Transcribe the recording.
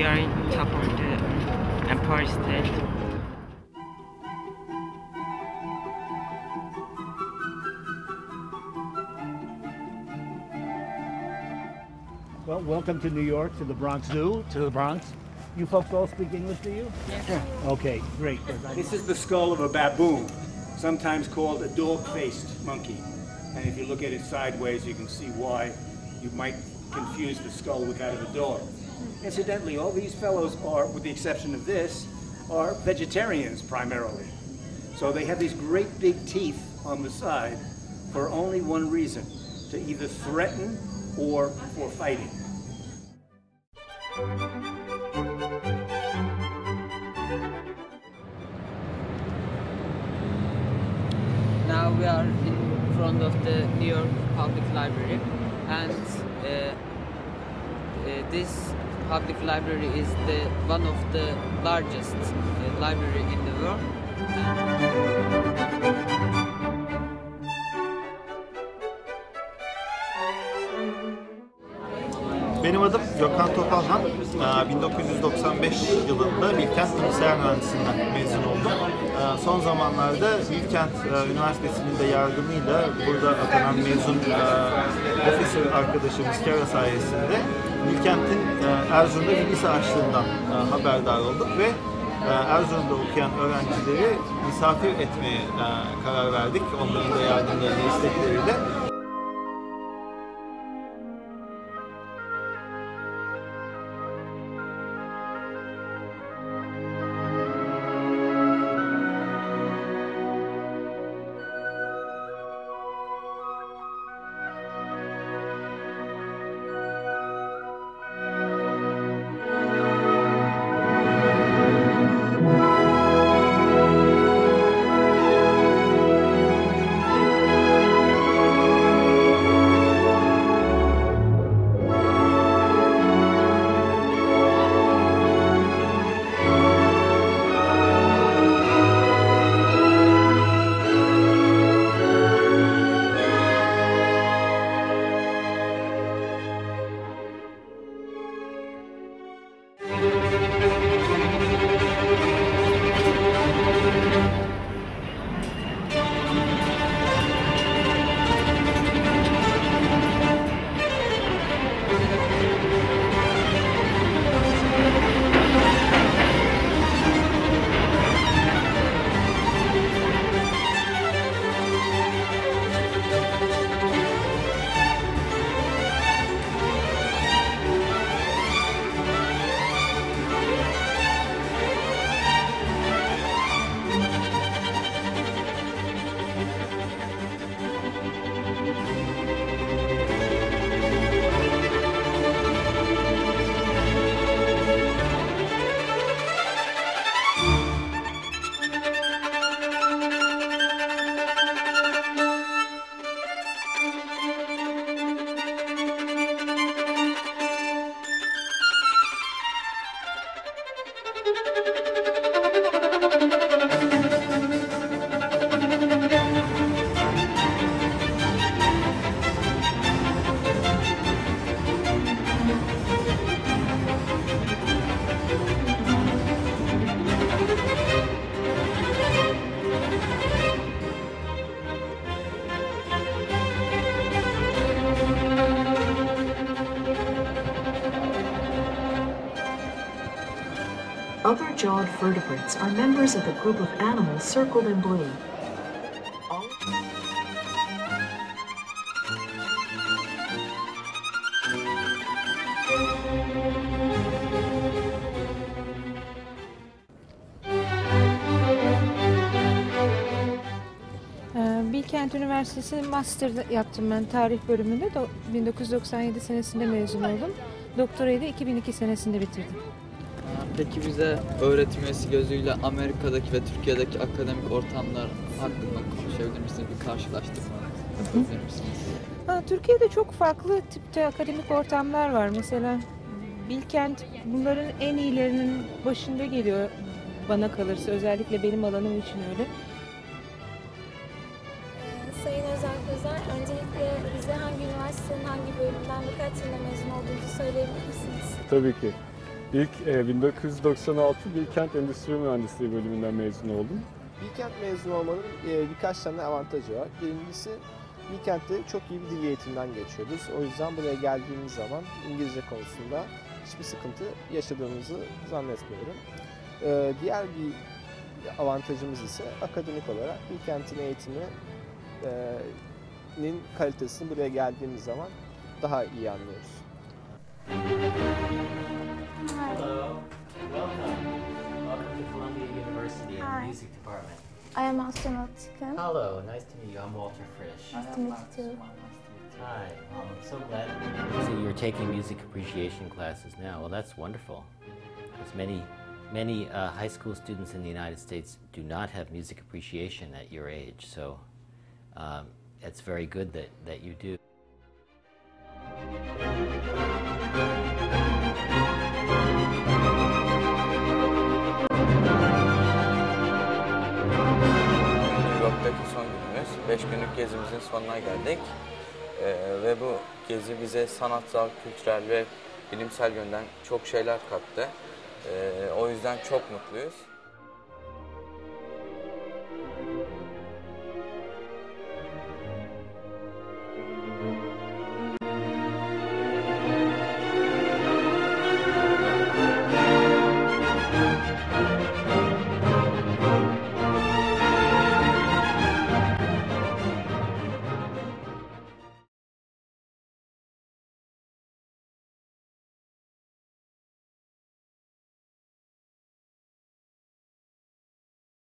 we uh, are in top of the Empire State. Well, welcome to New York, to the Bronx Zoo, to the Bronx. You folks all speak English, do you? Yeah. Okay, great. This is the skull of a baboon, sometimes called a dog-faced monkey. And if you look at it sideways, you can see why you might confuse the skull with that of a dog. Incidentally, all these fellows are, with the exception of this, are vegetarians primarily. So they have these great big teeth on the side for only one reason, to either threaten or for fighting. Now we are in front of the New York Public Library and uh, uh, this public library is the one of the largest uh, library in the world. Benim adım Gökhan Topalhan. Ee, 1995 yılında Bilkent Bilgisayar Mühendisliğinden mezun oldum. Ee, Son zamanlarda Bilkent e, Üniversitesi'nin de yardımıyla burada atanan mezun e, officer arkadaşımız Kera sayesinde Bilkent'in e, Erzurum'da bir lise açtığından haberdar olduk ve Erzurum'da okuyan öğrencileri misafir etmeye karar verdik. Onların da yardımlarıyla, istekleriyle. Other jawed vertebrates are members of a group of animals circled in blue. Ee, Bilkent Üniversitesi Master yaptım ben tarih bölümünde. Do- 1997 senesinde mezun oldum. Doktorayı da 2002 senesinde bitirdim. Peki bize öğretim üyesi gözüyle Amerika'daki ve Türkiye'deki akademik ortamlar hakkında konuşabilir misiniz? Bir karşılaştırma yapabilir misiniz? Ha, Türkiye'de çok farklı tipte akademik ortamlar var. Mesela Bilkent bunların en iyilerinin başında geliyor bana kalırsa. Özellikle benim alanım için öyle. Ee, Sayın Özel Özer, öncelikle bize hangi üniversitenin hangi bölümünden ve kaç yılında mezun olduğunuzu söyleyebilir misiniz? Tabii ki. İlk e, 1996 Bilkent Endüstri Mühendisliği bölümünden mezun oldum. Bilkent mezun olmanın e, birkaç tane avantajı var. Birincisi Bilkent'te çok iyi bir dil eğitiminden geçiyoruz. O yüzden buraya geldiğimiz zaman İngilizce konusunda hiçbir sıkıntı yaşadığımızı zannetmiyorum. E, diğer bir avantajımız ise akademik olarak Bilkent'in eğitimi e, kalitesini buraya geldiğimiz zaman daha iyi anlıyoruz. Hello, I am astronaut Chicken. Hello, nice to meet you. I'm Walter Frisch. Nice to meet you too. Hi, um, I'm so glad. So you're taking music appreciation classes now. Well, that's wonderful. Because many, many uh, high school students in the United States do not have music appreciation at your age. So um, it's very good that, that you do. 5 günlük gezimizin sonuna geldik. Ee, ve bu gezi bize sanatsal, kültürel ve bilimsel yönden çok şeyler kattı. Ee, o yüzden çok mutluyuz.